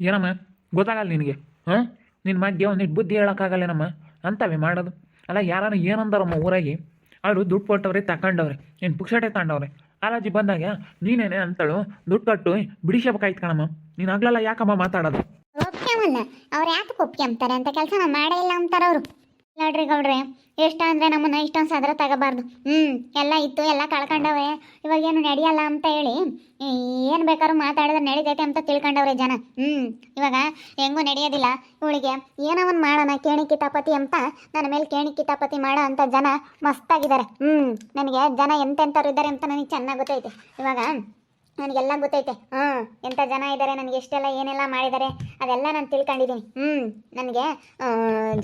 ಏನಮ್ಮ? ಗೊತ್ತಾಗಲ್ಲ ನಿನಗೆ. ಹಾಂ? ನಿನ್ನ ಮಧ್ಯೆ ಒಂದಿಟ್ಟು ಬುದ್ಧಿ ಹೇಳೋಕ್ಕಾಗಲ್ಲೇನಮ್ಮ ಅಂತವೇ ಮಾಡೋದು. ಅಲ್ಲ ಯಾರು ಏನಂದಾರಮ್ಮ ಊರಾಗಿ? ಅವರು ದುಡ್ಡು ಕೊಟ್ಟವ್ರೆ ತಗೊಂಡವ್ರೆ ನೀನು ಪುಕ್ಷಟೆ ತಗೊಂಡವ್ರೆ. ಅಲಾಜಿ ಬಂದಾಗ, ನೀನೇನೆ ಅಂತಳು, ದುಡ್ಡು ಕಟ್ಟು ಬಿಡಿಸಬೇಕಾಯ್ತು ಕಣಮ್ಮ. ನೀನು ಆಗ್ಲಲ್ಲ ಯಾಕಮ್ಮ ಮಾತಾಡೋದು? ಅವ್ರು ಯಾಕೆ ಒಪ್ಕೊಂತಾರೆ ಅಂತ ಕೆಲಸ ಮಾಡೇ ಇಲ್ಲ ಅಂತಾರೆ ಅವರು. ನೋಡ್ರಿ ಗೌಡ್ರೆ, ಎಷ್ಟ ಅಂದ್ರೆ ನಮ್ಮನ್ನ ಇಷ್ಟೊಂದು ಸದ್ರ ತಗೋಬಾರ್ದು. ಹ್ಮ್, ಎಲ್ಲ ಇತ್ತು, ಎಲ್ಲ ಕಳ್ಕೊಂಡವೆ ಇವಾಗ ಏನು ನಡೆಯಲ್ಲ ಅಂತ ಹೇಳಿ ಏನು ಬೇಕಾದ್ರೂ ಮಾತಾಡಿದ್ರೆ ನಡೀತೈತೆ ಅಂತ ತಿಳ್ಕೊಂಡವ್ರೆ ಜನ. ಹ್ಮ್, ಇವಾಗ ಹೆಂಗೂ ನಡೆಯೋದಿಲ್ಲ. ಇವಳಿಗೆ ಏನೋ ಒಂದು ಮಾಡೋಣ, ಕೇಣಿ ಕಿತಾಪತಿ ಅಂತ, ನನ್ನ ಮೇಲೆ ಕೇಣಿ ಕಿತಾಪತಿ ಮಾಡೋ ಅಂತ ಜನ ಮಸ್ತಾಗಿದ್ದಾರೆ. ಹ್ಮ್, ನನಗೆ ಜನ ಎಂತೆಂಥವ್ರು ಇದ್ದಾರೆ ಅಂತ ನನಗೆ ಚೆನ್ನಾಗಿ ಗೊತ್ತೈತೆ. ಇವಾಗ ನನಗೆಲ್ಲ ಗೊತ್ತೈತೆ. ಹ್ಞೂ ಎಂಥ ಜನ ಇದ್ದಾರೆ ನನಗೆ ಎಷ್ಟೆಲ್ಲ ಏನೆಲ್ಲ ಮಾಡಿದ್ದಾರೆ ಅದೆಲ್ಲ ನಾನು ತಿಳ್ಕೊಂಡಿದ್ದೀನಿ ಹ್ಞೂ ನನಗೆ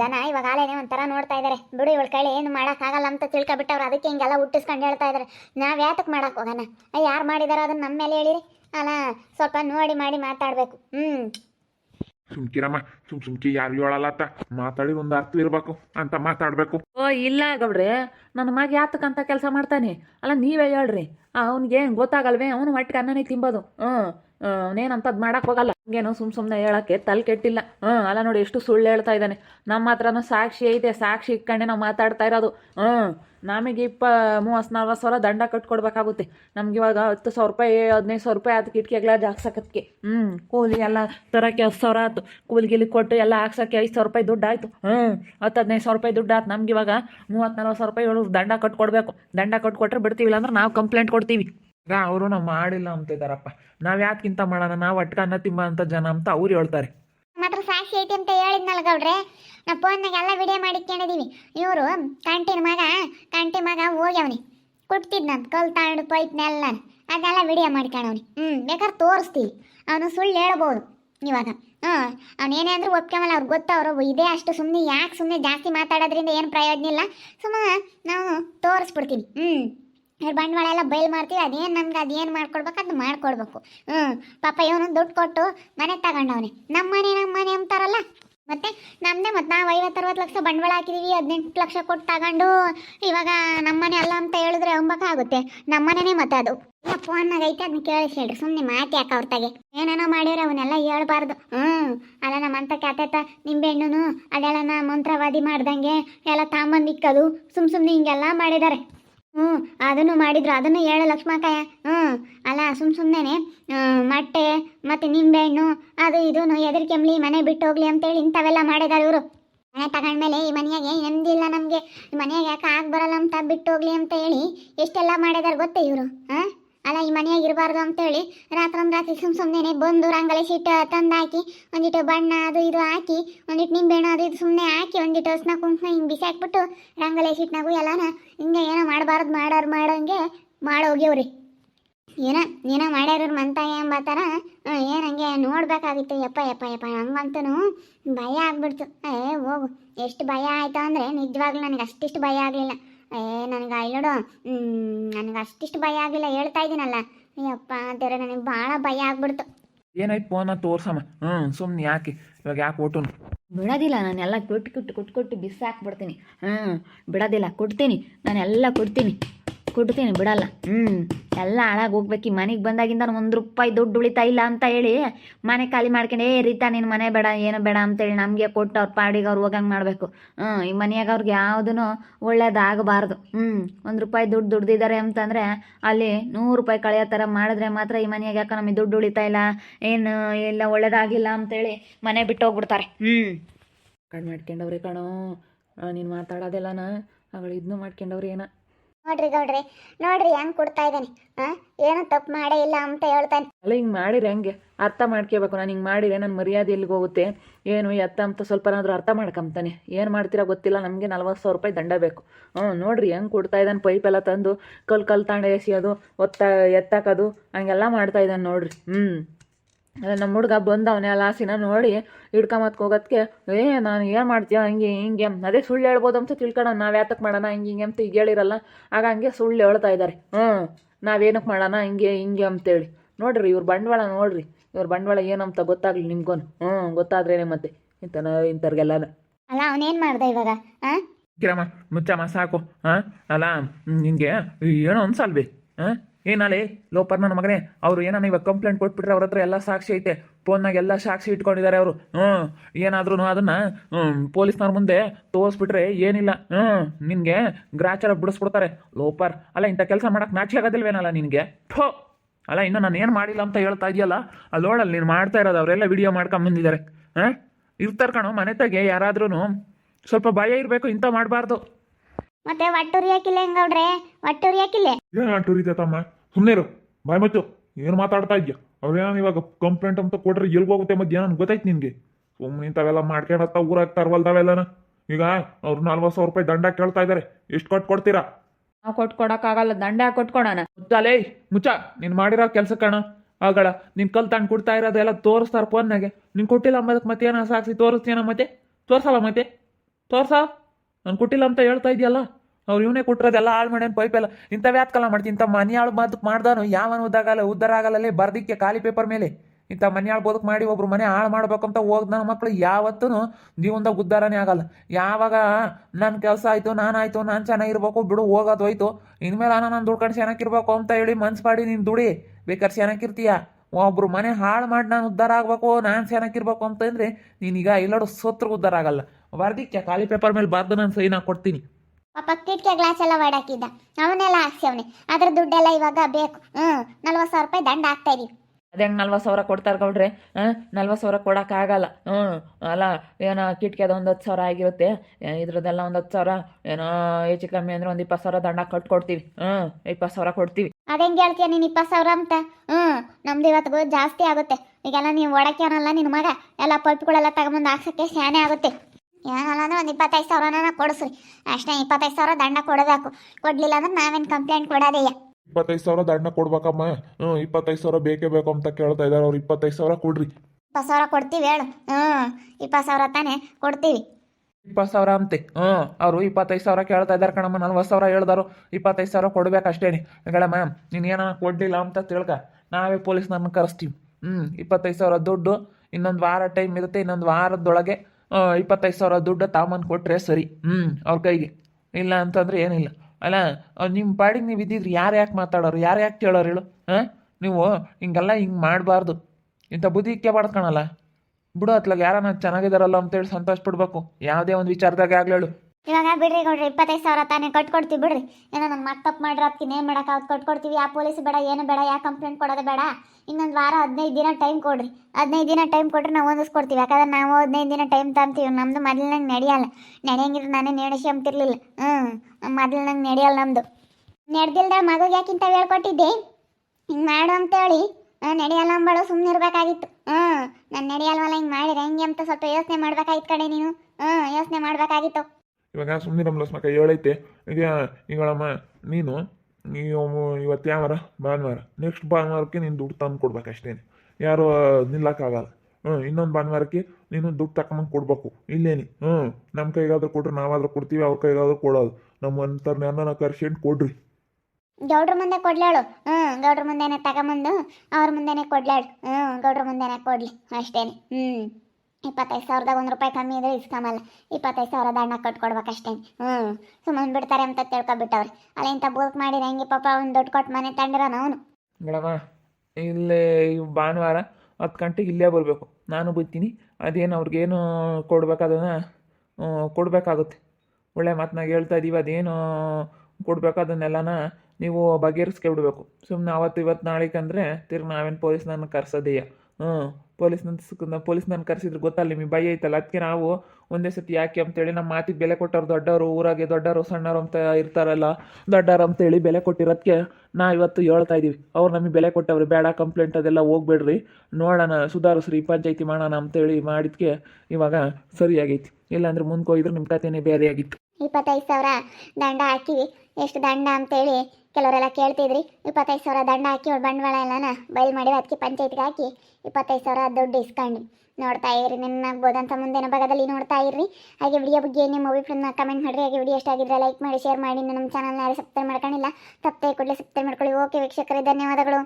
ಜನ ಇವಾಗ ಆಲೇನೆ ಒಂಥರ ನೋಡ್ತಾ ಇದ್ದಾರೆ ಬಿಡು, ಇವಳ ಕೈಲಿ ಏನು ಮಾಡೋಕ್ಕಾಗಲ್ಲ ಅಂತ ತಿಳ್ಕೊಬಿಟ್ಟವ್ರು, ಅದಕ್ಕೆ ಹಿಂಗೆಲ್ಲ ಹುಟ್ಟಿಸ್ಕೊಂಡು ಹೇಳ್ತಾ ಇದ್ದಾರೆ ನಾವು ಯಾತಕ್ಕೆ ಮಾಡಕ್ಕೆ ಹೋಗೋಣ? ಯಾರು ಮಾಡಿದಾರೋ ಅದನ್ನ ನಮ್ಮ ಮೇಲೆ ಹೇಳಿರಿ. ಅಲ್ಲ ಸ್ವಲ್ಪ ನೋಡಿ, ಮಾಡಿ ಮಾತಾಡಬೇಕು. ಹ್ಞೂ ಸುಮ್ಕಿರಮ್ಮ, ಸುಮ್ ಸುಮ್ಕಿ ಯಾರು ಹೇಳಲ್ಲತ್ತ. ಮಾತಾಡಿ ಒಂದು ಅರ್ಥ ಇರಬೇಕು, ಅಂತ ಮಾತಾಡಬೇಕು. ಓ, ಇಲ್ಲ ಗೌಡ್ರಿ, ನನ್ನ ಮಗ ಯಾತಕ್ಕಂತ ಕೆಲಸ ಮಾಡ್ತಾನೆ? ಅಲ್ಲ, ನೀವೇ ಹೇಳ್ರಿ. ಅವ್ನಿಗೆ ಗೊತ್ತಾಗಲ್ವೇ, ಅವನು ಮಟ್ಟಿಗೆ ಅನ್ನನೇ ತಿಂಬೋದು. ಹ್ಞೂ ಅವನೇನಂತದ್ ಮಾಡಕ್ಕೆ ಹೋಗಲ್ಲ. ಹಂಗೇನು ಸುಮ್ ಸುಮ್ಮನೆ ಹೇಳಕ್ಕೆ ತಲೆ ಕೆಟ್ಟಿಲ್ಲ. ಹ್ಞೂ ಅಲ್ಲ ನೋಡಿ ಎಷ್ಟು ಸುಳ್ಳು ಹೇಳ್ತಾ ಇದ್ದಾನೆ. ನಮ್ಮ ಹತ್ರನೂ ಸಾಕ್ಷಿ ಐತೆ, ಸಾಕ್ಷಿ ಇಟ್ಕೊಂಡೆ ನಾವು ಮಾತಾಡ್ತಾ ಇರೋದು. ಹ್ಞೂ ನಮಗೆ ಇಪ್ಪ ಮೂವತ್ತು ನಲ್ವತ್ತು ಸಾವಿರ ದಂಡ ಕಟ್ಕೊಡ್ಬೇಕಾಗುತ್ತೆ. ನಮ್ಗೆ ಇವಾಗ ಹತ್ತು ಸಾವಿರ ರೂಪಾಯಿ, ಹದಿನೈದು ಸಾವಿರ ರೂಪಾಯಿ ಅದಕ್ಕೆ ಕಿಟಕಿಗೆಲ್ಲ ಹಾಕ್ಸಕತ್ಗೆ ಹ್ಞೂ ಕೂಲಿ ಎಲ್ಲ ತರಕ್ಕೆ ಹತ್ತು ಸಾವಿರ ಆಯ್ತು ಕೂಲಿ ಗಿಲಿ ಕೊಟ್ಟು ಎಲ್ಲ ಹಾಕ್ಸಕ್ಕೆ ಐದು ಸಾವಿರ ರೂಪಾಯಿ ದುಡ್ಡು ಆಯಿತು. ಹ್ಞೂ ಹತ್ತು ಹದಿನೈದು ಸಾವಿರ ರೂಪಾಯಿ ದುಡ್ಡು ಆಯ್ತು ನಮ್ಗೆ ಇವಾಗ ಮೂವತ್ತು ನಲ್ವತ್ತು ಸಾವಿರ ರೂಪಾಯಿ ದಂಡ ಕಟ್ಕೊಡ್ಬೇಕು. ದಂಡ ಕಟ್ಕೊಟ್ರೆ ಬಿಡ್ತೀವಿ ಇಲ್ಲಾಂದ್ರೆ ನಾವು ಕಂಪ್ಲೇಂಟ್ ಕೊಡ್ತೀವಿ. ಈಗ ಅವರು ನಾವು ಮಾಡಿಲ್ಲ ಅಂತಿದ್ದಾರಪ್ಪ ನಾವು ಯಾಕಿಂತ ಮಾಡೋಣ? ನಾವು ಅಟ್ಕ ಅನ್ನ ತಿಂಬ ಅಂತ ಜನ ಅಂತ ಅವ್ರು ಹೇಳ್ತಾರೆ. ಮಾತ್ರ ಸಾಕ್ಷಿ ಐತಿ ಅಂತ ಹೇಳಿದ್ನಲ್ಲ ಗೌಡ್ರೆ ನಾ ಫೋನ್ನಾಗ ಎಲ್ಲ ವಿಡಿಯೋ ಮಾಡಿಕೊಂಡಿದೀವಿ ಇವರು ಕಂಟಿನ ಮಗ ಕಂಟಿ ಮಗ ಹೋಗ್ಯವನಿ. ಕೊಡ್ತಿದ್ನಂತ ಕಲ್ ತಾಂಡು ಪೈಪ್ನೆಲ್ಲ ಅದೆಲ್ಲ ವಿಡಿಯೋ ಮಾಡ್ಕೊಂಡವ್ನಿ ಹ್ಞೂ ಬೇಕಾದ್ರೆ ತೋರಿಸ್ತೀವಿ ಅವನು ಸುಳ್ಳು ಹೇಳ್ಬೋದು ಇವಾಗ. ಹ್ಞೂ ಅವನೇನೇ ಅಂದ್ರೆ ಒಪ್ಕೊಂಬಲ್ಲ ಅವರು ಇದೇ ಅಷ್ಟು ಸುಮ್ಮನೆ ಯಾಕೆ ಸುಮ್ಮನೆ ಜಾಸ್ತಿ ಮಾತಾಡೋದ್ರಿಂದ ಏನು ಪ್ರಯೋಜನ ಇಲ್ಲ. ಸುಮ್ಮನೆ ನಾವು ತೋರಿಸ್ಬಿಡ್ತೀನಿ ಹ್ಞೂ ಬಂಡವಾಳ ಎಲ್ಲ ಬಯಲು ಮಾಡ್ತೀವಿ, ಅದೇನು ನಮ್ಗೆ ಅದೇನು ಮಾಡ್ಕೊಡ್ಬೇಕು ಅದು ಮಾಡ್ಕೊಡ್ಬೇಕು. ಹ್ಞೂ ಪಾಪ ಇವನು ದುಡ್ಡು ಕೊಟ್ಟು ಮನೆ ತಗೊಂಡವನೆ. ನಮ್ಮ ಮನೆ ನಮ್ಮ ಮನೆ ಅಂತಾರಲ್ಲ. ಮತ್ತೆ ನಮ್ಮದೇ ಮತ್ತೆ ನಾವು ಐವತ್ತು ಅರವತ್ತು ಲಕ್ಷ ಬಂಡವಾಳ ಹಾಕಿದೀವಿ, ಹದಿನೆಂಟು ಲಕ್ಷ ಕೊಟ್ಟು ತಗೊಂಡು ಇವಾಗ ನಮ್ಮನೆ ಅಲ್ಲ ಅಂತ ಹೇಳಿದ್ರೆ ಆಗುತ್ತೆ. ನಮ್ಮ ಮನೆನೇ ಮತ್ತೆ ಅದು. ಇಲ್ಲ ಫೋನ್ನಾಗ ಐತೆ ಅದನ್ನ ಕೇಳಿಸಿ ಹೇಳ್ರಿ. ಸುಮ್ಮನೆ ಮಾತಿ ಯಾಕೆ ಅವ್ರ ತಾಗೆ. ಏನೇನೋ ಮಾಡಿದ್ರೆ ಅವನ್ನೆಲ್ಲ ಹೇಳ್ಬಾರ್ದು. ಹ್ಞೂ ಅಲ್ಲ ನಮ್ಮಂತ ಕ್ಯಾತೆತ ನಿಂಬೆಹಣ್ಣು ಅದೆಲ್ಲ ಮಂತ್ರವಾದಿ ಮಾಡ್ದಂಗೆ, ಎಲ್ಲ ತಾಂಬಂದಿಕ್ಕದು ಸುಮ್ಮ ಸುಮ್ಮನೆ ಹಿಂಗೆಲ್ಲ ಮಾಡಿದ್ದಾರೆ ಹ್ಞೂ, ಅದನ್ನು ಮಾಡಿದ್ರು. ಅದನ್ನು ಹೇಳು ಲಕ್ಷ್ಮಕಾಯ ಹ್ಞೂ, ಅಲ್ಲ, ಸುಮ್ ಸುಮ್ಮನೆ ಮೊಟ್ಟೆ, ಮತ್ತು ನಿಂಬೆಹಣ್ಣು, ಅದು ಇದೂ ಎದುರು ಕೆಮ್ಲಿ ಮನೆ ಬಿಟ್ಟು ಹೋಗ್ಲಿ ಅಂತೇಳಿ ಇಂಥವೆಲ್ಲ ಮಾಡಿದಾರೆ ಇವರು. ಮನೆ ತಗೊಂಡ್ಮೇಲೆ ಈ ಮನೆಯಾಗೆ ಎಂದಿಲ್ಲ ನಮಗೆ. ಮನೆಯಾಗ ಯಾಕೆ ಆಗ ಬರಲ್ಲ ಅಂತ ಬಿಟ್ಟು ಹೋಗ್ಲಿ ಅಂತ ಹೇಳಿ ಎಷ್ಟೆಲ್ಲ ಮಾಡಿದಾರೆ ಗೊತ್ತೇ ಇವರು, ಹಾಂ? ಅಲ್ಲ, ಈ ಮನೆಯಾಗ ಇರಬಾರ್ದು ಅಂತೇಳಿ ರಾತ್ರಿ ಸುಮ್ ಸುಮ್ಮನೆ ಬಂದು ರಂಗೋಲಿ ಶೀಟ್ ತಂದು ಹಾಕಿ ಒಂದಿಟ್ಟು ಬಣ್ಣ ಅದು ಇದು ಹಾಕಿ, ಒಂದಿಟ್ಟು ನಿಂಬೆಹಣ್ಣು ಅದು ಇದು ಸುಮ್ಮನೆ ಹಾಕಿ, ಒಂದಿಟ್ಟು ಹಸ್ನ ಕುಂಕುಮ ಹಿಂಗೆ ಬಿಸಿ ಹಾಕ್ಬಿಟ್ಟು ರಂಗೋಲಿ ಸೀಟ್ನಾಗು ಎಲ್ಲನ ಹಿಂಗೆ ಏನೋ ಮಾಡಬಾರ್ದು ಮಾಡೋರು ಮಾಡೋಂಗೆ ಮಾಡೋಗ್ಯವ್ರಿ ಏನ, ಏನೋ ಮಾಡ್ಯಾರ ಮಂತ ಎಂಬತ್ತಾರ ಏನು ಹಂಗೆ ನೋಡ್ಬೇಕಾಗಿತ್ತು, ಯಪ್ಪ ಯಪ್ಪ ಯಪ್ಪ ಹಂಗಂತೂ ಭಯ ಆಗ್ಬಿಡ್ತು. ಏ, ಹೋಗು, ಎಷ್ಟು ಭಯ ಆಯ್ತು ಅಂದರೆ ನಿಜವಾಗ್ಲೂ ನನಗೆ ಅಷ್ಟಿಷ್ಟು ಭಯ ಆಗಲಿಲ್ಲ. ಏ ನನಗೆ ಅಲ್ಲೋಡು ನನಗೆ ಅಷ್ಟಿಷ್ಟು ಭಯ ಆಗಿಲ್ಲ ಹೇಳ್ತಾ ಇದ್ದೀನಲ್ಲ ಯಪ್ಪ ಅಂತಾರೆ ನನಗೆ ಭಾಳ ಭಯ ಆಗ್ಬಿಡ್ತು. ಏನಾಯ್ತು ಫೋನ ತೋರ್ಸಮ್ಮ. ಹ್ಞೂ ಸುಮ್ಮನೆ ಯಾಕೆ? ಇವಾಗ ಯಾಕೆ ಓಟು ಬಿಡೋದಿಲ್ಲ ನಾನೆಲ್ಲ ಕೊಟ್ಟು ಕೊಟ್ಟು ಕೊಟ್ಟು ಕೊಟ್ಟು ಬಿಸಾಕ್ಬಿಡ್ತೀನಿ ಹ್ಞೂ ಬಿಡೋದಿಲ್ಲ ಕೊಡ್ತೀನಿ. ನಾನೆಲ್ಲ ಕೊಡ್ತೀನಿ. ಕೊಡ್ತೀನಿ ಬಿಡಲ್ಲ. ಹ್ಞೂ ಎಲ್ಲ ಹಾಳಾಗಿ ಹೋಗ್ಬೇಕು. ಈ ಮನೆಗೆ ಬಂದಾಗಿಂದ ಒಂದು ರೂಪಾಯಿ ದುಡ್ಡು ಉಳಿತಾ ಇಲ್ಲ ಅಂತ ಹೇಳಿ ಮನೆ ಖಾಲಿ ಮಾಡ್ಕೊಂಡು, ಏ ರೀತಾ ನಿನ್ನ ಮನೆ ಬೇಡ, ಏನು ಬೇಡ ಅಂತೇಳಿ ನಮಗೆ ಕೊಟ್ಟು ಅವ್ರ ಪಾಡಿಗೆ ಅವ್ರು ಹೋಗಂಗೆ ಮಾಡಬೇಕು. ಹ್ಞೂ ಈ ಮನೆಯಾಗ ಅವ್ರಿಗೆ ಯಾವುದೂ ಒಳ್ಳೇದಾಗಬಾರ್ದು. ಹ್ಞೂ ಒಂದು ರೂಪಾಯಿ ದುಡ್ಡು ದುಡ್ದಿದ್ದಾರೆ ಅಂತಂದರೆ ಅಲ್ಲಿ ನೂರು ರೂಪಾಯಿ ಕಳೆಯೋ ಥರ ಮಾಡಿದ್ರೆ ಮಾತ್ರ ಈ ಮನೆಯಾಗ ಯಾಕೆ ನಮಗೆ ದುಡ್ಡು ಉಳಿತಾ ಇಲ್ಲ, ಏನು ಇಲ್ಲ, ಒಳ್ಳೇದಾಗಿಲ್ಲ ಅಂತೇಳಿ ಮನೆ ಬಿಟ್ಟು ಹೋಗ್ಬಿಡ್ತಾರೆ. ಹ್ಞೂ ಕಣ್ಣು ಮಾಡ್ಕೊಂಡವ್ರಿ ಕಣೋ ನೀನು ಮಾತಾಡೋದೆಲ್ಲನ? ಅವಳು ಇದನ್ನು ಮಾಡ್ಕೊಂಡವ್ರಿ ಏನ ನೋಡ್ರಿ ಗೌಡ್ರಿ, ನೋಡ್ರಿ ಹೆಂಗ್ ಕೊಡ್ತಾ ಇದ್ದಾನೆ. ಏನೋ ಏನು ತಪ್ಪು ಮಾಡೇ ಇಲ್ಲ ಅಂತ ಹೇಳ್ತಾನೆ. ಅಲ್ಲ, ಹಿಂಗೆ ಮಾಡಿದ್ರೆ ಹೆಂಗೆ? ಅರ್ಥ ಮಾಡ್ಕೋಬೇಕು ನಾನು ಹಿಂಗೆ ಮಾಡಿದ್ರೆ ನನ್ನ ಮರ್ಯಾದೆ ಎಲ್ಲಿಗೆ ಹೋಗುತ್ತೆ? ಏನು ಎತ್ತ ಅಂತ ಸ್ವಲ್ಪನಾದ್ರೂ ಅರ್ಥ ಮಾಡ್ಕೊಂತಾನೆ. ಏನು ಮಾಡ್ತೀರಾ ಗೊತ್ತಿಲ್ಲ, ನಮಗೆ ನಲ್ವತ್ತು ಸಾವಿರ ರೂಪಾಯಿ ದಂಡ ಬೇಕು. ಹ್ಞೂ ನೋಡ್ರಿ ಹೆಂಗೆ ಕೊಡ್ತಾ ಇದ್ದಾನೆ. ಪೈಪ್ ಎಲ್ಲ ತಂದು ಕಲ್ ಕಲ್ ತಾಂಡ ಎಸಿಯೋದು ಒತ್ತ ಎತ್ತಾಕೋದು, ಹಂಗೆಲ್ಲ ಮಾಡ್ತಾ ಇದ್ದಾನೆ ನೋಡ್ರಿ. ಹ್ಞೂ ನಮ್ಮ ಹುಡುಗ ಬಂದವನೇ ಆ ಲಾಸಿನ ನೋಡಿ ಹಿಡ್ಕೊಂಬತ್ಕ ಹೋಗೋದಕ್ಕೆ ಏ ನಾನು ಏನು ಮಾಡ್ತೀಯ? ಹಂಗೆ ಹಿಂಗೆ. ಅದೇ ಸುಳ್ಳು ಹೇಳ್ಬೋದು ಅಂತ ತಿಳ್ಕೊಳ್ಳೋ ನಾವು ಯಾತಕ್ಕೆ ಮಾಡೋಣ? ಹಿಂಗೆ ಹಿಂಗೆ ಅಂತ ಈಗ ಹೇಳಿರಲ್ಲ ಆಗ ಹಂಗೆ ಸುಳ್ಳು ಹೇಳ್ತಾ ಇದ್ದಾರೆ ಹ್ಞೂ ನಾವೇನಕ್ಕೆ ಮಾಡೋಣ? ಹಿಂಗೆ ಹಿಂಗೆ ಅಂತೇಳಿ ನೋಡ್ರಿ ಇವ್ರ ಬಂಡವಾಳ ನೋಡ್ರಿ. ಇವ್ರ ಬಂಡವಾಳ ಏನಂತ ಗೊತ್ತಾಗ್ಲಿ ನಿಮ್ಗೊಂದು ಹ್ಞೂ ಗೊತ್ತಾದ್ರೇನೆ ಮತ್ತೆ ಇಂಥನ ಇಂಥವ್ರಿಗೆಲ್ಲ ಅಲ್ಲ ಅವನೇನು ಮಾಡ್ದೆ ಇವಾಗ? ಹಾಂ ಗಿರಮ್ಮ ಮುಚ್ಚಮ್ಮ ಸಾಕು. ಹಾಂ ಅಲ್ಲ ನಿನಗೆ ಏನೋ ಅನ್ಸಲ್ವೇ ಹಾಂ ಏನಾಲೆ ಲೋಪರ್ ನನ್ನ ಮಗನೇ, ಅವರು ಏನಾನ ಇವಾಗ ಕಂಪ್ಲೇಂಟ್ ಕೊಟ್ಬಿಟ್ರೆ ಅವ್ರ ಹತ್ರ ಎಲ್ಲ ಸಾಕ್ಷಿ ಐತೆ. ಫೋನ್ನಾಗ ಎಲ್ಲ ಸಾಕ್ಷಿ ಇಟ್ಕೊಂಡಿದ್ದಾರೆ ಅವರು. ಹ್ಞೂ ಏನಾದ್ರೂ ಅದನ್ನು ಪೊಲೀಸ್ನವ್ರ ಮುಂದೆ ತೋರಿಸ್ಬಿಟ್ರೆ ಏನಿಲ್ಲ. ಹ್ಞೂ ನಿನಗೆ ಗ್ರಾಚಾರ ಬಿಡಿಸ್ಬಿಡ್ತಾರೆ. ಲೋಪರ್ ಅಲ್ಲ ಇಂಥ ಕೆಲಸ ಮಾಡಕ್ಕೆ ಮ್ಯಾಚ್ ಆಗೋದಿಲ್ವೇನಲ್ಲ ನಿನಗೆ? ಥೋ! ಅಲ್ಲ ಇನ್ನು ನಾನು ಏನು ಮಾಡಿಲ್ಲ ಅಂತ ಹೇಳ್ತಾ ಇದೆಯಲ್ಲ ಅಲ್ಲಿ ನೋಡಲ್ಲ ನೀನು ಮಾಡ್ತಾ ಇರೋದು ಅವರೆಲ್ಲ ವಿಡಿಯೋ ಮಾಡ್ಕೊಂಡ್ ಬಂದಿದ್ದಾರೆ. ಹಾಂ? ಇರ್ತಾರೆ ಕಣೋ, ಮನೆ ತಗೆ ಯಾರಾದ್ರೂ ಸ್ವಲ್ಪ ಭಯ ಇರಬೇಕು, ಇಂಥ ಮಾಡಬಾರ್ದು. ಮತ್ತೆ ಒಟ್ಟುರಿ ಹಾಕಿಲ್ಲ ಹೆಂಗವ್ರೆ ಒಟ್ಟುರಿ ಹಾಕಿಲ್ಲ? ಏನು ಟೂರಿದೆ ತಮ್ಮ? ಸುಮ್ಮನೆ ಇರು. ಬಾಯ್ ಮಚ್ಚು. ಏನು ಮಾತಾಡ್ತಾ ಇದ್ಯಾ? ಅವ್ರೇನು ಇವಾಗ ಕಂಪ್ಲೇಂಟ್ ಅಂತ ಕೊಟ್ರೆ ಎಲ್ಲಿ ಹೋಗುತ್ತೆ ಮತ್ತೆ ಏನೋ ಗೊತ್ತಾಯ್ತು ನಿನಗೆ. ಸುಮ್ಮನೆ ಇಂಥವೆಲ್ಲ ಮಾಡ್ಕೊಂಡತ್ತ ಊರಾಗ ತರ್ವಲ್ದಾವೆಲ್ಲನ ಈಗ ಅವ್ರು ನಲ್ವತ್ತು ಸಾವಿರ ರೂಪಾಯಿ ದಂಡ ಕೇಳ್ತಾ ಇದ್ದಾರೆ ಎಷ್ಟು ಕೊಟ್ಟು ಕೊಡ್ತೀರಾ? ನಾವು ಕೊಟ್ಕೊಡಕ್ಕಾಗಲ್ಲ ದಂಡ ಕೊಟ್ಕೊಡೋಣ. ಮುಚ್ಚಾಲೇ ಮುಚ್ಚ. ನೀನು ಮಾಡಿರೋ ಕೆಲಸ ಕಣ. ಆಗಳ ನಿನ್ ಕಲ್ ತಂದು ಕೊಡ್ತಾ ಇರೋದೆಲ್ಲ ತೋರಿಸ್ತಾರೆ ಫೋನ್ನಾಗೆ ನೀನು ಕೊಟ್ಟಿಲ್ಲ ಮತ್ತೆ ಮತ್ತೆ ಏನೋ ಸಾಕ್ಷಿ ತೋರಿಸ್ತೀನ ಮತ್ತೆ? ತೋರ್ಸಲ್ಲ ಮತ್ತೆ? ತೋರ್ಸ? ನಾನು ಕೊಟ್ಟಿಲ್ಲ ಅಂತ ಹೇಳ್ತಾ ಇದೆಯಲ್ಲ? ಅವ್ರು ಇವನೇ ಕೊಟ್ಟಿರೋದೆಲ್ಲ ಹಾಳು ಮಾಡ್ಯಾನ ಪೈಪ್ ಎಲ್ಲ ಇಂಥವು ಯಾತ್ಕಲ್ಲ ಮಾಡ್ತೀನಿ. ಇಂಥ ಮನೆ ಹಾಳು ಬದುಕು ಮಾಡ್ದಾನು? ಯಾವನು ಉದ್ದಾಗಲ್ಲ ಉದ್ದಾರ ಆಗಲ್ಲೇ ಬರ್ದಿಕ್ಕೆ ಖಾಲಿ ಪೇಪರ್ ಮೇಲೆ. ಇಂಥ ಮನೆ ಹಾಳು ಬದುಕು ಮಾಡಿ ಒಬ್ರು ಮನೆ ಹಾಳು ಮಾಡ್ಬೇಕಂತ ಹೋಗ್ ನನ್ನ ಮಕ್ಕಳು ಯಾವತ್ತೂ ಜೀವನದಾಗ ಉದ್ದಾರನೇ ಆಗಲ್ಲ. ಯಾವಾಗ ನನ್ನ ಕೆಲಸ ಆಯಿತು ನಾನಾಯ್ತು ನಾನು ಚೆನ್ನಾಗಿರ್ಬೇಕು ಬಿಡು, ಹೋಗೋದು ಹೋಯ್ತು. ಇನ್ಮೇಲೆ ನಾನು ದುಡ್ಕೊಂಡು ಚೆನ್ನಾಗಿರ್ಬೇಕು ಅಂತ ಹೇಳಿ ಮನ್ಸು ಮಾಡಿ ನೀನು ದುಡಿ. ಬೇಕಾದ್ರೆ ಚೆನ್ನಾಗಿರ್ತೀಯ ಒಬ್ರು ಮನೆ ಹಾಳು ಮಾಡಿ ನಾನು ಉದ್ಧಾರ ಆಗ್ಬೇಕು, ನಾನು ಚೆನ್ನಾಗಿರ್ಬೇಕು ಅಂತಂದ್ರೆ ನೀನೀಗ ಎಲ್ಲರೂ ಸೋತ್ರ ಉದ್ಧಾರ ಆಗಲ್ಲ. ಬರ್ದಿಕ್ಕೆ ಖಾಲಿ ಪೇಪರ್ ಮೇಲೆ ಬರ್ದು ನಾನು ಸೈನ್ ಕೊಡ್ತೀನಿ ಪಾಪ ಕಿಟಕಿ ಗ್ಲಾಸ್ ಎಲ್ಲ ಒಡಾಕಿದ್ದ. ಅವನ್ನೆಲ್ಲ ಹಾಕ್ಸವ್ನೆ ಅದ್ರ ದುಡ್ಡೆಲ್ಲ ಇವಾಗ ಬೇಕು. ಹ್ಞೂ ನಲ್ವತ್ತು ಸಾವಿರ ರೂಪಾಯಿ ದಂಡ ಹಾಕ್ತಾ ಇದೀವಿ. ಅದೇ ಹೆಂಗೆ ನಲ್ವತ್ತು ಸಾವಿರ ಕೊಡ್ತಾರೆ ಗೌಡ್ರೆ? ನಲ್ವತ್ತು ಸಾವಿರ ಕೊಡೋಕ್ಕಾಗಲ್ಲ ಹ್ಞೂ ಅಲ್ಲ ಏನೋ ಕಿಟ್ಕಿ ಅದು ಒಂದು ಹತ್ತು ಸಾವಿರ ಆಗಿರುತ್ತೆ. ಇದ್ರದ್ದೆಲ್ಲ ಒಂದು ಹತ್ತು ಸಾವಿರ ಏನೋ ಹೆಚ್ಚು ಕಮ್ಮಿ ಅಂದ್ರೆ ಒಂದು ಇಪ್ಪತ್ತು ಸಾವಿರ ದಂಡ ಕಟ್ಕೊಡ್ತೀವಿ. ಹ್ಞೂ ಇಪ್ಪತ್ತು ಸಾವಿರ ಕೊಡ್ತೀವಿ. ಅದೇಂಗೆ ಹೇಳ್ತೀಯ ನೀನು ಇಪ್ಪತ್ತು ಸಾವಿರ ಅಂತ? ಹ್ಞೂ ನಮ್ದು ಇವತ್ತು ಜಾಸ್ತಿ ಆಗುತ್ತೆ. ಈಗೆಲ್ಲ ನೀವು ಒಡಕ್ಯಾನಲ್ಲ ನಿನ್ನ ಮಗ ಎಲ್ಲ ಪೈಪ್ಗಳೆಲ್ಲ ತಗೊಂಬಂದು ಹಾಕ್ಸಕ್ಕೆ ಶಾನೆ ಆಗುತ್ತೆ. ಏನಲ್ಲ ಅಂದ್ರೆ ಒಂದು ಇಪ್ಪತ್ತೈದು ಸಾವಿರನ ಕೊಡಿಸ್ರಿ. ಅಷ್ಟೇ ಇಪ್ಪತ್ತೈದು ಸಾವಿರ ದಂಡ ಕೊಡಬೇಕು. ಕೊಡಲಿಲ್ಲ ಅಂದ್ರೆ ನಾವೇನು ಕಂಪ್ಲೇಂಟ್ ಕೊಡೋದೇಯ? ಇಪ್ಪತ್ತೈದು ಸಾವಿರ ದಂಡ ಕೊಡ್ಬೇಕಮ್ಮ. ಹ್ಞೂ ಇಪ್ಪತ್ತೈದು ಸಾವಿರ ಬೇಕೇ ಬೇಕು ಅಂತ ಕೇಳ್ತಾ ಇದ್ದಾರೆ. ಅವ್ರು ಇಪ್ಪತ್ತೈದು ಸಾವಿರ ಕೊಡ್ರಿ. ಇಪ್ಪತ್ತು ಸಾವಿರ ಕೊಡ್ತೀವಿ ಹೇಳು. ಹ್ಞೂ ಇಪ್ಪತ್ತು ಸಾವಿರ ತಾನೇ ಕೊಡ್ತೀವಿ. ಇಪ್ಪತ್ತು ಸಾವಿರ ಅಂತೆ. ಹ್ಞೂ ಅವರು ಇಪ್ಪತ್ತೈದು ಸಾವಿರ ಕೇಳ್ತಾ ಇದ್ದಾರೆ ಕಣಮ್ಮ. ನಲ್ವತ್ತು ಸಾವಿರ ಹೇಳ್ದಾರು. ಇಪ್ಪತ್ತೈದು ಸಾವಿರ ಕೊಡ್ಬೇಕು ಅಷ್ಟೇನೆ. ಹೇಳಮ್ಮ ನೀನು ಏನ ಕೊಡಲಿಲ್ಲ ಅಂತ ತಿಳ್ಕ. ನಾವೇ ಪೊಲೀಸ್ನವ್ರನ್ನ ಕರೆಸ್ತೀವಿ. ಹ್ಞೂ ಇಪ್ಪತ್ತೈದು ಸಾವಿರ ದುಡ್ಡು ಇನ್ನೊಂದು ವಾರ ಟೈಮ್ ಇರುತ್ತೆ. ಇನ್ನೊಂದು ವಾರದೊಳಗೆ ಇಪ್ಪತ್ತೈದು ಸಾವಿರ ದುಡ್ಡು ತಾಮನ್ ಕೊಟ್ಟರೆ ಸರಿ. ಹ್ಞೂ ಅವ್ರ ಕೈಗೆ. ಇಲ್ಲ ಅಂತಂದ್ರೆ ಏನಿಲ್ಲ. ಅಲ್ಲ ನಿಮ್ಮ ಪಾಡಿಗೆ ನೀವು ಇದ್ದಿದ್ರೆ ಯಾರು ಯಾಕೆ ಮಾತಾಡೋರು? ಯಾರು ಯಾಕೆ ಕೇಳೋರು ಹೇಳು? ಹಾಂ? ನೀವು ಹಿಂಗೆಲ್ಲ ಹಿಂಗೆ ಮಾಡಬಾರ್ದು. ಇಂಥ ಬುದ್ಧಿ ಇಕ್ಕೆ ಕಣಲ್ಲ. ಬಿಡು ಅತ್ಲಾಗ ಯಾರನ್ನ ಚೆನ್ನಾಗಿದ್ದಾರಲ್ಲ ಅಂತೇಳಿ ಸಂತೋಷ ಪಡ್ಬೇಕು. ಯಾವುದೇ ಒಂದು ವಿಚಾರದಾಗ ಆಗ್ಲೇಳು ಇವಾಗ ಬಿಡ್ರಿ ಕೊಡ್ರಿ ಇಪ್ಪತ್ತೈದು ಸಾವಿರ ತಾನೇ ಕಟ್ಕೊಡ್ತೀವಿ ಬಿಡ್ರಿ. ಏನೋ ನನ್ನ ಮಕ್ಕ ತಪ್ಪು ಮಾಡ್ರಿ, ಅದಕ್ಕೆ ಏನು ಮಾಡೋಕ್ಕಾಗತ್ತೆ ಕೊಟ್ಕೊಡ್ತೀವಿ. ಆ ಪೊಲೀಸ್ ಬೇಡ, ಏನು ಬೇಡ, ಯಾಕೆ ಕಂಪ್ಲೇಂಟ್ ಕೊಡೋದು ಬೇಡ. ಇನ್ನೊಂದು ವಾರ ಹದಿನೈದು ದಿನ ಟೈಮ್ ಕೊಡ್ರಿ. ಹದಿನೈದು ದಿನ ಟೈಮ್ ಕೊಟ್ಟರೆ ನಾವು ಹೊಂದಿಸ್ಕೊಡ್ತೀವಿ. ಯಾಕಂದ್ರೆ ನಾವು ಹದಿನೈದು ದಿನ ಟೈಮ್ ತಂತೀವಿ ನಮ್ಮದು ಮೊದಲಿನಂಗೆ ನಡೆಯಲ್ಲ. ನಡೆಯಂಗಿದ್ರೆ ನಾನೇ ನಡೆಸ್ಕೊಂತಿರ್ಲಿಲ್ಲ ಹ್ಞೂ ಮೊದಲಿನಂಗೆ ನಡೆಯಲ್ಲ ನಮ್ಮದು ನಡೆದಿಲ್ದ ಮಗುಗೆ ಯಾಕಿಂತ ಹೇಳ್ಕೊಟ್ಟಿದ್ದೆ? ಹಿಂಗೆ ಮಾಡು ಅಂತೇಳಿ. ಹಾಂ, ನಡೆಯಲ್ಲ ಅಂಬಳು ಸುಮ್ಮನೆ ಇರಬೇಕಾಗಿತ್ತು. ಹ್ಞೂ ನಾನು ನಡೆಯಲ್ವಲ್ಲ, ಹಿಂಗೆ ಮಾಡಿದ್ರೆ ಹೆಂಗೆ ಅಂತ ಸ್ವಲ್ಪ ಯೋಚನೆ ಮಾಡ್ಬೇಕಾಗಿತ್ತು ಕಡೆ ನೀನು. ಹ್ಞೂ ಯೋಚನೆ ಮಾಡಬೇಕಾಗಿತ್ತು. ಇವಾಗ ಸುಮ್ಮನೆ ನಮ್ಮ ಲಸ್ಮಕ್ಕ ಹೇಳೈತೆ ಈಗ ಈಗಳಮ್ಮ ನೀನು, ನೀವು ಇವತ್ತು ಯಾವಾರ? ಭಾನುವಾರ. ನೆಕ್ಸ್ಟ್ ಭಾನುವಾರಕ್ಕೆ ನೀನು ದುಡ್ಡು ತಂದು ಕೊಡ್ಬೇಕು ಅಷ್ಟೇನೆ ಯಾರು ನಿಲ್ಲಕ್ಕಾಗಲ್ಲ. ಹ್ಞೂ ಇನ್ನೊಂದು ಭಾನುವಾರಕ್ಕೆ ನೀನು ದುಡ್ಡು ತಕೊಂಬಂದು ಕೊಡಬೇಕು. ಇಲ್ಲೇನಿ. ಹ್ಞೂ ನಮ್ಮ ಕೈಗಾದ್ರೂ ಕೊಡ್ರಿ ನಾವಾದ್ರೂ ಕೊಡ್ತೀವಿ, ಅವ್ರ ಕೈಗಾದ್ರೂ ಕೊಡೋದು. ನಮ್ಮ ಅಂಥವ್ರನ್ನ ಅನ್ನನ ಕರ್ಸ್ಕೊಂಡು ಕೊಡ್ರಿ. ಗೌಡ್ರ ಮುಂದೆ ಕೊಡ್ಲಾಳು. ಹ್ಞೂ ಗೌಡ್ರ ಮುಂದೆನೆ ತಗೊಂಬಂದು, ಅವ್ರ ಮುಂದೆನೆ ಕೊಡ್ಲಾಳು. ಹ್ಞೂ ಗೌಡ್ರ ಮುಂದೆನೆ ಕೊಡ್ಲಿ ಅಷ್ಟೇನೆ. ಹ್ಞೂ ಇಪ್ಪತ್ತೈದು ಸಾವಿರದಾಗ ಒಂದು ರೂಪಾಯಿ ಕಮ್ಮಿ ಇದ್ರೆ ಇಸ್ಕೊಂಬಲ್ಲ ಇಪ್ಪತ್ತೈದು ಸಾವಿರ ದಂಡ ಕಟ್ಕೊಡ್ಬೇಕಷ್ಟೇ. ಹ್ಞೂ ಸುಮ್ಮನೆ ಬಿಡ್ತಾರೆ ಅಂತ ತಿಳ್ಕೊಬಿಟ್ಟವ್ರು. ಅಲ್ಲ, ಇಂಥ ಬೋಕ್ ಮಾಡಿದ್ರೆ ಹೆಂಗೆ ಪಾಪ ಒಂದು ದುಡ್ಡು ಕೊಟ್ಟು ಮನೆ ತಂಡಿರೋನು ಅವನು? ಮೇಡಮ, ಇಲ್ಲೇ ಭಾನುವಾರ ಹತ್ತು ಗಂಟೆಗೆ ಇಲ್ಲೇ ಬರಬೇಕು. ನಾನು ಬುತ್ತೀನಿ ಅದೇನು ಅವ್ರಿಗೇನು ಕೊಡ್ಬೇಕು ಅದನ್ನು ಕೊಡಬೇಕಾಗುತ್ತೆ. ಒಳ್ಳೆ ಮಾತನಾಗ ಹೇಳ್ತಾ ಇದ್ದೀವಿ ಅದೇನು ಕೊಡ್ಬೇಕು ಅದನ್ನೆಲ್ಲನ ನೀವು ಬಗೆಹರಿಸ್ಕೊಬಿಡ್ಬೇಕು. ಸುಮ್ಮನೆ ಅವತ್ತು ಇವತ್ತು ನಾಳೆಗೆ ಅಂದರೆ ತಿರ್ಗಿ ನಾವೇನು ಪೊಲೀಸ್ನನ್ನು ಕರ್ಸೋದೆಯ ಹ್ಞೂ ಪೊಲೀಸ್ನ ನನ್ನ ಕರೆಸಿದ್ರು ಗೊತ್ತಲ್ಲ ನಿಮಗೆ ಭಯ ಐತಲ್ಲ. ಅದಕ್ಕೆ ನಾವು ಒಂದೇ ಸತಿ ಯಾಕೆ ಅಂತೇಳಿ ನಮ್ಮ ಮಾತಿಗೆ ಬೆಲೆ ಕೊಟ್ಟವ್ರು ದೊಡ್ಡವರು, ಊರಾಗೆ ದೊಡ್ಡವರು, ಸಣ್ಣವರು ಅಂತ ಇರ್ತಾರಲ್ಲ, ದೊಡ್ಡವರು ಅಂತೇಳಿ ಬೆಲೆ ಕೊಟ್ಟಿರೋದಕ್ಕೆ ನಾ ಇವತ್ತು ಹೇಳ್ತಾ ಇದ್ದೀವಿ ಅವ್ರು ನಮಗೆ ಬೆಲೆ ಕೊಟ್ಟವ್ರಿ, ಬೇಡ ಕಂಪ್ಲೇಂಟ್ ಅದೆಲ್ಲ ಹೋಗ್ಬೇಡ್ರಿ. ನೋಡೋಣ, ಸುಧಾರಿಸ್ರಿ, ಪಂಚಾಯ್ತಿ ಮಾಡೋಣ ಅಂತೇಳಿ ಮಾಡಿದ್ಕೆ ಇವಾಗ ಸರಿಯಾಗೈತಿ. ಇಲ್ಲಾಂದ್ರೆ ಮುಂದೆ ಹೋಗಿದ್ರೆ ನಿಮ್ಮ ಕಥೆನೇ ಬೇರೆ ಆಗಿತ್ತು ಇಪ್ಪತ್ತೈದು ಸಾವಿರ ದಂಡ ಹಾಕಿವಿ. ಎಷ್ಟು ದಂಡ ಅಂತೇಳಿ ಕೆಲವರೆಲ್ಲ ಕೇಳ್ತಿದ್ರಿ, ಇಪ್ಪತ್ತೈದು ಸಾವಿರ ದಂಡ ಹಾಕಿ ಅವ್ರ ಬಂಡವಾಳ ಎಲ್ಲನ ಬಯಲ್ ಮಾಡಿ ಅದಕ್ಕೆ ಪಂಚಾಯತ್ಗೆ ಹಾಕಿ ಇಪ್ಪತ್ತೈದು ಸಾವಿರ ದುಡ್ಡು ಇಸ್ಕೊಂಡು ನೋಡ್ತಾ ಇರಿ ನಿನ್ನಾಗ್ಬೋದಂತ ಮುಂದಿನ ಭಾಗದಲ್ಲಿ ನೋಡ್ತಾ ಇರ್ರಿ. ಹಾಗೆ ವಿಡಿಯೋ ಬಗ್ಗೆ ನಿಮ್ಮ ಅಭಿಪ್ರಾಯನ ಕಮೆಂಟ್ ಮಾಡಿರಿ, ಹಾಗೆ ವಿಡಿಯೋ ಇಷ್ಟ ಆಗಿದ್ರೆ ಲೈಕ್ ಮಾಡಿ ಶೇರ್ ಮಾಡಿ ನಮ್ಮ ಚಾನಲ್ನ ಯಾರು ಸಬ್ಸ್ಕ್ರೈಬ್ ಮಾಡ್ಕೊಂಡಿಲ್ಲ, ತಪ್ಪದೆ ಕೂಡಲೇ ಸಬ್ಸ್ಕ್ರೈಬ್ ಮಾಡ್ಕೊಳ್ಳಿ. ಓಕೆ ವೀಕ್ಷಕರೇ, ಧನ್ಯವಾದಗಳು.